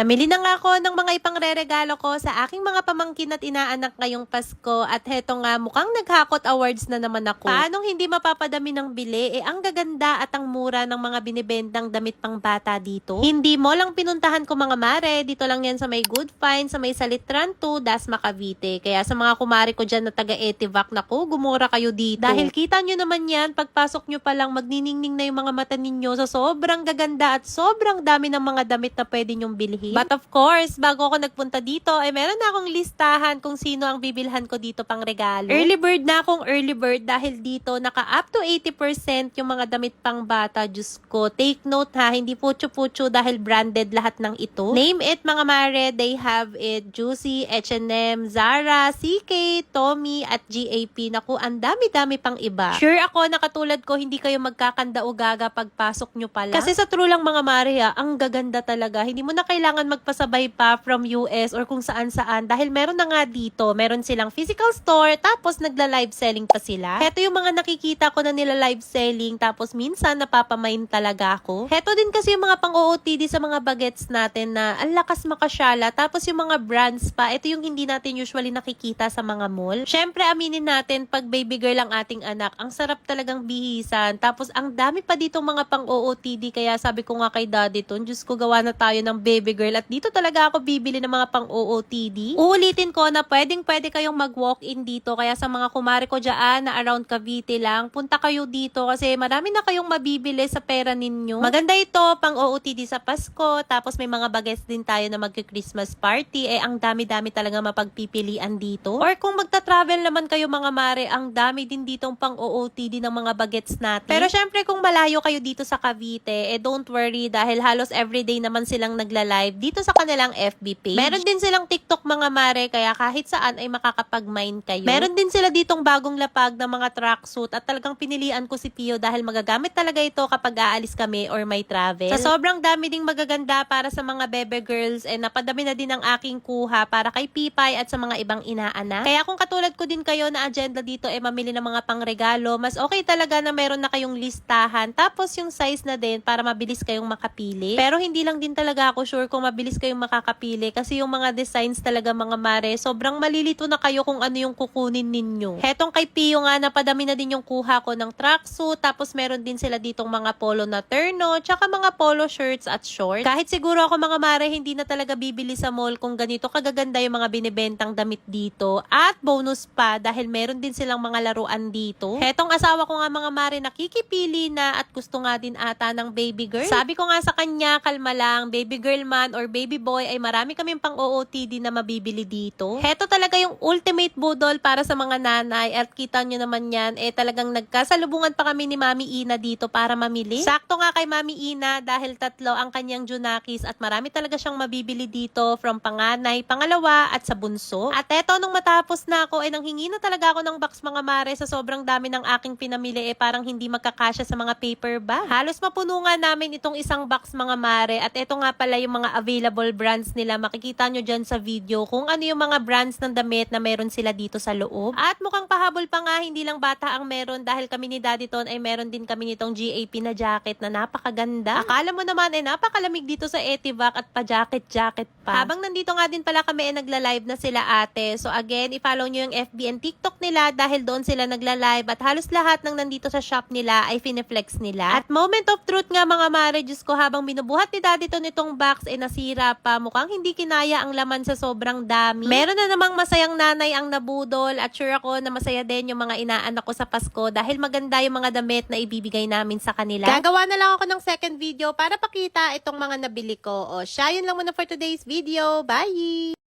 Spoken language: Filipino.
Namili na nga ako ng mga ipangre-regalo ko sa aking mga pamangkin at inaanak ngayong Pasko at heto nga mukhang naghakot awards na naman ako. Paanong hindi mapapadami ng bili? Eh ang gaganda at ang mura ng mga binibentang damit pang bata dito. Hindi mo lang pinuntahan ko mga mare, dito lang yan sa may Good Find, sa may Salitran 2, Dasma Cavite. Kaya sa mga kumari ko dyan na taga Etivac, naku, gumura kayo dito. Dahil kita nyo naman yan, pagpasok nyo pa lang, magniningning na yung mga mata ninyo sa sobrang gaganda at sobrang dami ng mga damit na pwede nyong bilhin. But of course, bago ako nagpunta dito, ay meron na akong listahan kung sino ang bibilhan ko dito pang regalo. Early bird na akong early bird dahil dito naka up to 80% yung mga damit pang bata. Diyos ko, take note ha, hindi pucho-pucho dahil branded lahat ng ito. Name it mga mare, they have it Juicy, H&M, Zara, CK, Tommy, at GAP. Naku, ang dami-dami pang iba. Sure ako na katulad ko, hindi kayo magkakanda o gaga pagpasok nyo pala. Kasi sa true lang mga mare ha, ang gaganda talaga. Hindi mo na kailangan magpasabay pa from US or kung saan-saan dahil meron na nga dito. Meron silang physical store, tapos nagla-live selling pa sila. Heto yung mga nakikita ko na nila live selling, tapos minsan napapamain talaga ako. Heto din kasi yung mga pang-OOTD sa mga bagets natin na ang lakas makasyala. Tapos yung mga brands pa, ito yung hindi natin usually nakikita sa mga mall. Syempre, aminin natin, pag baby girl ang ating anak, ang sarap talagang bihisan. Tapos ang dami pa ditong mga pang-OOTD, kaya sabi ko nga kay daddy to, Diyos ko gawa na tayo ng baby girl at dito talaga ako bibili ng mga pang-OOTD. Uulitin ko na pwedeng pwede kayong mag-walk-in dito, kaya sa mga kumari ko dyan na around Cavite lang, punta kayo dito kasi marami na kayong mabibili sa pera ninyo. Maganda ito, pang-OOTD sa Pasko, tapos may mga bagets din tayo na magki-Christmas party, eh ang dami-dami talaga mapagpipilian dito. Or kung magta-travel naman kayo mga mare, ang dami din ditong pang-OOTD ng mga bagets natin. Pero syempre kung malayo kayo dito sa Cavite, eh don't worry dahil halos everyday naman silang nagla-live dito sa kanilang FB page. Meron din silang TikTok mga mare, kaya kahit saan ay makakapag-mine kayo. Meron din sila ditong bagong lapag na mga tracksuit at talagang pinilian ko si Pio dahil magagamit talaga ito kapag aalis kami or may travel. Sa sobrang dami ding magaganda para sa mga bebe girls, eh napadami na din ang aking kuha para kay Pipay at sa mga ibang inaanak. Kaya kung katulad ko din kayo na agenda dito eh mamili ng mga pangregalo, mas okay talaga na meron na kayong listahan tapos yung size na din para mabilis kayong makapili. Pero hindi lang din talaga ako sure kung mabilis kayong makakapili kasi yung mga designs talaga mga mare, sobrang malilito na kayo kung ano yung kukunin ninyo. Hetong kay Pio nga, napadami na din yung kuha ko ng tracksuit, tapos meron din sila ditong mga polo na terno, tsaka mga polo shirts at shorts. Kahit siguro ako mga mare, hindi na talaga bibili sa mall kung ganito kagaganda yung mga binibentang damit dito. At bonus pa, dahil meron din silang mga laruan dito. Hetong asawa ko nga mga mare, nakikipili na at gusto nga din ata ng baby girl. Sabi ko nga sa kanya, kalma lang, baby girl man or baby boy, ay marami kaming pang OOTD na mabibili dito. Heto talaga yung ultimate budol para sa mga nanay at kita nyo naman yan, eh talagang nagkasalubungan pa kami ni Mami Ina dito para mamili. Sakto nga kay Mami Ina dahil tatlo ang kanyang Junakis at marami talaga siyang mabibili dito from panganay, pangalawa at sa bunso. At eto nung matapos na ako, eh nanghingi na talaga ako ng box mga mare sa sobrang dami ng aking pinamili eh parang hindi magkakasya sa mga paper bag. Halos mapuno nga namin itong isang box mga mare at eto nga pala yung mga available brands nila. Makikita nyo dyan sa video kung ano yung mga brands ng damit na meron sila dito sa loob. At mukhang pahabol pa nga, hindi lang bata ang meron dahil kami ni Daddy Ton ay meron din kami nitong GAP na jacket na napakaganda. Akala mo naman eh napakalamig dito sa Etivac at pa-jacket-jacket pa. Habang nandito nga din pala kami eh nagla-live na sila ate. So again, i-follow nyo yung FB and TikTok nila dahil doon sila nagla-live at halos lahat ng nandito sa shop nila ay fineflex nila. At moment of truth nga mga mare, Diyos ko habang binubuhat ni Daddy Ton itong box ay nasira pa. Mukhang hindi kinaya ang laman sa sobrang dami. Meron na namang masayang nanay ang nabudol at sure ako na masaya din yung mga inaanak ko sa Pasko dahil maganda yung mga damit na ibibigay namin sa kanila. Gagawa na lang ako ng second video para pakita itong mga nabili ko. O siya, yun lang muna for today's video. Bye!